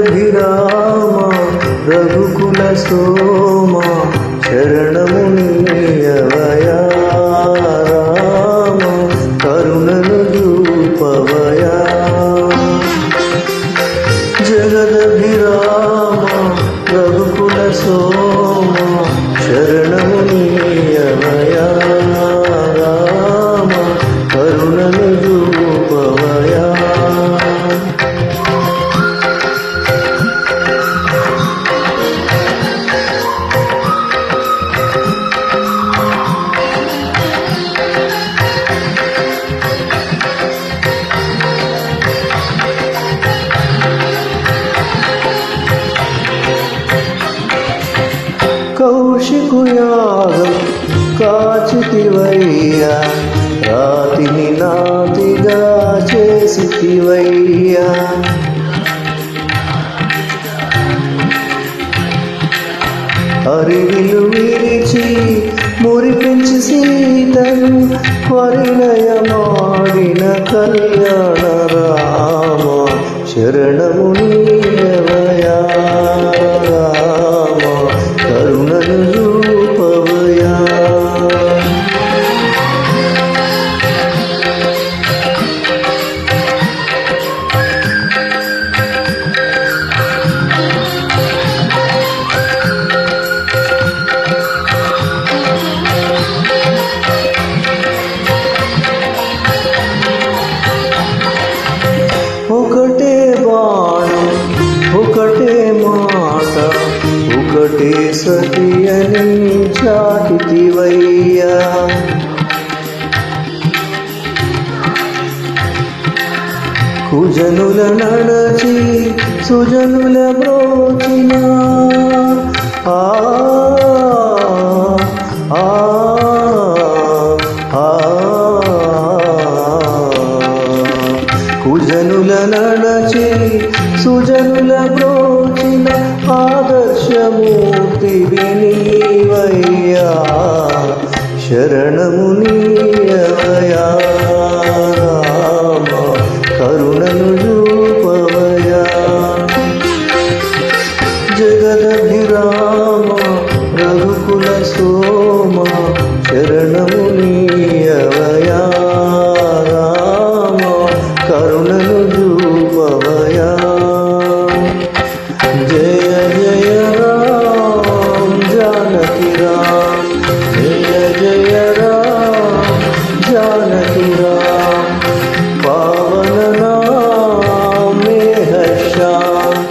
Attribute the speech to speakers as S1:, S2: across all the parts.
S1: జగదభిరామ రఘుకుల సోమ శరణము నీయవయా రామ కరుణను రూపవయా. జగదభిరామ రఘుకుల సోమ శరణము నీయవయా రామ కరుణను చూపవయా కౌశికు యాగం కాచితివయ్యా. రాతిని నాతిగా చేసితివయ్యా. అరివిలు విరిచి మురిపించి సీతను పరిణయమాడిన కళ్యాణ రామ శరణము నీ ఒకటే బాణం ఒకటే మాట ఒకటే సతి అని చాటితివయ్యా కుజనుల నడచి సుజనుల బ్రోచిన. ఆ కుజనుల నడచి సుజనుల బ్రోచిన ఆదర్శమూర్తి వినీవయ్యా. శరణము నీయవయా కరుణను చూపవయా జగద जय जय राम जानकी राम जय जय राम जानकी राम पावन नाम है श्याम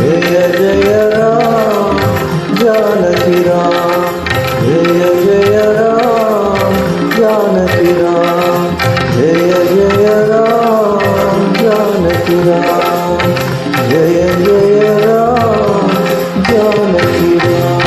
S1: जय जय राम जानकी राम जय जय राम जानकी राम जय जय राम जानकी राम जय जय राम natural